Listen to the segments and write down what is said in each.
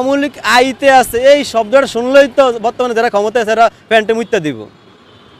আমলিক আইতে আছে, এই শব্দটা শুনলেই তো বর্তমানে যারা ক্ষমতায় আছে তারা প্যান্টে মুইতে দিব।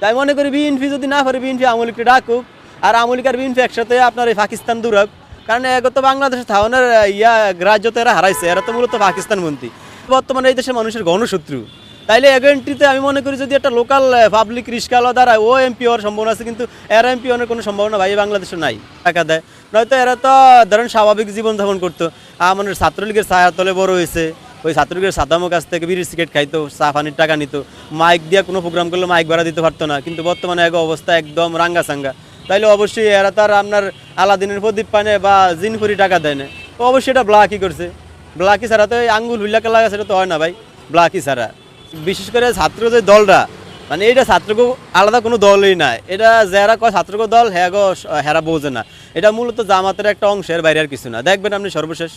তাই মনে করি বিএনপি যদি না পারে, বিএনপি আমলিককে ডাকুক, আর আমলিক আর বিএনপি একসাথে আপনার এই পাকিস্তান দূরক কারণ এগত বাংলাদেশের থাওয়ানের ইয়া রাজ্য তো এরা হারাইছে, এরা তো মূলত পাকিস্তান মন্ত্রী বর্তমানে এই দেশের মানুষের গণশত্রু। তাইলে এগেন্ট্রিতে আমি মনে করি যদি একটা লোকাল পাবলিক রিস্কালা দ্বারা ও এমপি হওয়ার সম্ভাবনা আছে, কিন্তু এরা এমপি হওয়ার কোনো সম্ভাবনা ভাই বাংলাদেশে নাই, টাকা দেয়। নয়তো এরা তো, ধরেন স্বাভাবিক জীবনযাপন করতো। আমাদের ছাত্রলীগের ছায়া তলে বড় হয়েছে। ওই ছাত্রলীগের সাদামো কাছ থেকে বিড়ি সিগারেট খাইতো, চা, পানির টাকা নিত। মাইক দিয়ে কোনো প্রোগ্রাম করলে মাইক ভাড়া দিতে পারতো না, কিন্তু বর্তমানে এক অবস্থা একদম রাঙ্গা সাঙ্গা তাইলে অবশ্যই এরা তার আপনার আলাদিনের প্রদীপ পানে বা জিনফুরি টাকা দেয় না। অবশ্যই এটা ব্লাকই করছে। ব্লাকি ছাড়া তো আঙ্গুল হুইলাকে লাগা সেটা তো হয় না ভাই। ব্লাকি ছাড়া। বিশেষ করে ছাত্র যে দলটা মানে এটা ছাত্রকে আলাদা কোনো দলই নাই। এটা যারা কয় ছাত্রকে দল হ্যাঁ গো হেরা বোঝে না। এটা মূলত জামাতের একটা অংশের বাইরে আর কিছু না। দেখবেন আপনি সর্বশেষ।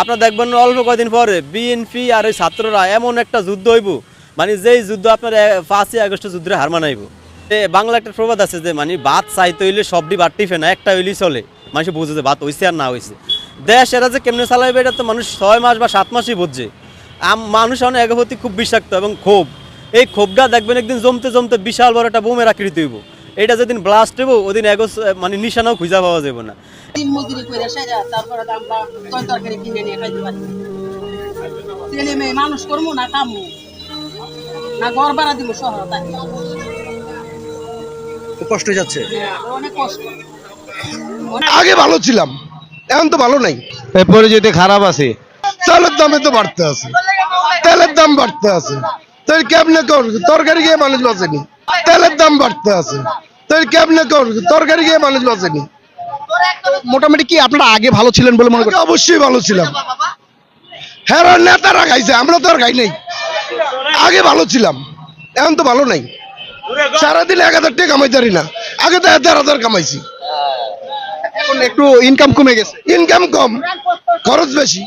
আপনার দেখবেন অল্প কদিন পরে বিএনপি আর ওই ছাত্ররা এমন একটা যুদ্ধ হইব মানে যেই যুদ্ধ আপনার পাঁচই আগস্ট যুদ্ধে হার মানাইব। বাংলা একটা প্রবাদ আছে যে মানে ভাত চাইতে হইলে সবটি ভাত টিফে না, একটা হইলেই চলে। মানুষ বুঝে যে ভাত হইছে আর না হইছে। দেশ এরা যে কেমনে চালাইবে, এটা তো মানুষ ছয় মাস বা সাত মাসই বুঝছে মানুষ অনেক এগোপতি খুব বিষাক্ত এবং ক্ষোভ। এই ক্ষোভটা দেখবেন একদিন জমতে জমতে বিশাল বড় একটা বোমের আকৃতি হইব। এটা যেদিন ব্লাস্ট হইব ওদিন এগো মানে নিশানাও খুঁজা পাওয়া যাবে না। দিন মজুরি করে সেরা তারপরে আমরা তরকারি কিনে নিয়ে খাইতে পারি। ছেলে মেয়ে মানুষ করব না কামবো না ঘর ভাড়া দিব শহর তাই? কষ্ট যাচ্ছে। অনেক কষ্ট। আগে ভালো ছিলাম এখন তো ভালো নাই। যদি খারাপ আছে? চালের দামে তো বাড়তে আছে। তেলের দাম বাড়তে আছে। তো কেমনে কর তরকারি খেয়ে মানুষ বাঁচেনি তেলের দাম বাড়তে আছে। তো কেমনে কর তরকারি খেয়ে মানুষ বাঁচেনি মোটামুটি কি আপনারা আগে ভালো ছিলেন বলে মনে করেন অবশ্যই ভালো ছিলাম। হ্যাঁ নেতারা খাইছে আমরা তো আর খাই নাই। আগে ভালো ছিলাম এখন তো ভালো নাই। সারাদিন এক হাজার টাকা কামাইতে পারি না। আগে তো হাজার হাজার কামাইছি। এখন একটু ইনকাম কমে গেছে। ইনকাম কম খরচ বেশি।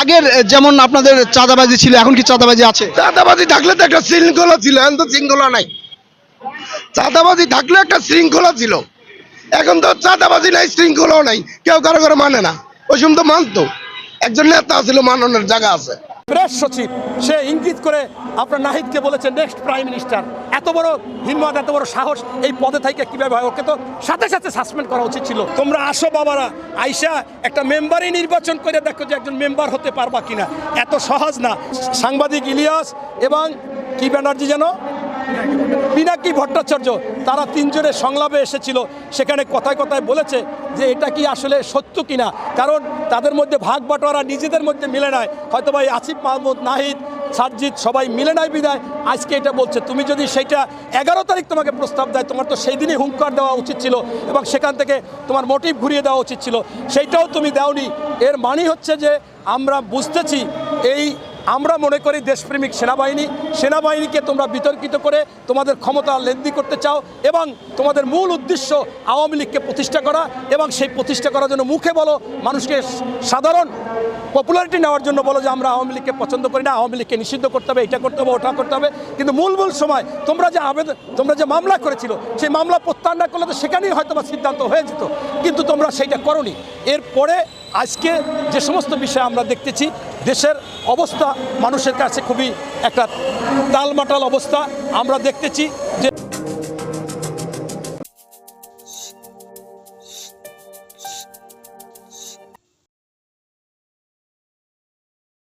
আগের যেমন আপনাদের চাঁদাবাজি ছিল, এখন কি চাঁদাবাজি আছে? চাঁদাবাজি থাকলে তো একটা শৃঙ্খলা ছিল, এখন তো শৃঙ্খলা নাই। চাঁদাবাজি থাকলে একটা শৃঙ্খলা ছিল। এখন তো চাঁদাবাজি নাই, শৃঙ্খলাও নাই, কেউ কারও কারও মানে না। ওই সময় তো মানতো। একজন নেতা ছিল মাননের জায়গা আছে। প্রেস সচিব, সে ইঙ্গিত করে আপনার নাহিদকে বলেছে নেক্সট প্রাইম মিনিস্টার এত বড় হিম্মত, এত বড় সাহস এই পদে থেকে কীভাবে হয়? ওকে তো সাথে সাথে সাসপেন্ড করা উচিত ছিল। তোমরা আসো বাবারা, আইসা একটা মেম্বারই নির্বাচন করে দেখো যে একজন মেম্বার হতে পারবা কিনা। এত সহজ না। সাংবাদিক ইলিয়াস এবং কি ব্যানার্জি যেন? পিনাকি ভট্টাচার্য, তারা তিনজনের সংলাপে এসেছিল, সেখানে কথায় কথায় বলেছে যে এটা কি আসলে সত্য কিনা? কারণ তাদের মধ্যে ভাগ বাটোয়ারা নিজেদের মধ্যে মিলে নাই হয়তো ভাই আসিফ মাহমুদ, নাহিদ সারজিৎ সবাই মিলে নাই বিদায়। আজকে এটা বলছে, তুমি যদি সেইটা এগারো তারিখ তোমাকে প্রস্তাব দেয়, তোমার তো সেই দিনই হুঙ্কার দেওয়া উচিত ছিল এবং সেখান থেকে তোমার মোটিভ ঘুরিয়ে দেওয়া উচিত ছিল। সেইটাও তুমি দাওনি। এর মানে হচ্ছে যে আমরা বুঝতেছি এই আমরা মনে করি দেশপ্রেমিক সেনাবাহিনী, সেনাবাহিনীকে তোমরা বিতর্কিত করে তোমাদের ক্ষমতা লেন্দি করতে চাও এবং তোমাদের মূল উদ্দেশ্য আওয়ামী লীগকে প্রতিষ্ঠা করা এবং সেই প্রতিষ্ঠা করার জন্য মুখে বলো, মানুষকে সাধারণ পপুলারিটি নেওয়ার জন্য বলো যে আমরা আওয়ামী লীগকে পছন্দ করি না, আওয়ামী লীগকে নিষিদ্ধ করতে হবে, এটা করতে হবে, ওটা করতে হবে। কিন্তু মূল মূল সময় তোমরা যে আবেদন তোমরা যে মামলা করেছিল, সেই মামলা প্রত্যাহার না করলে তো সেখানেই হয়তো বা সিদ্ধান্ত হয়ে যেত। কিন্তু তোমরা সেইটা করনি। এরপরে আজকে যে সমস্ত বিষয় আমরা দেখতেছি দেশের অবস্থা মানুষের কাছে খুবই একটা তালমাটাল অবস্থা। আমরা দেখতেছি যে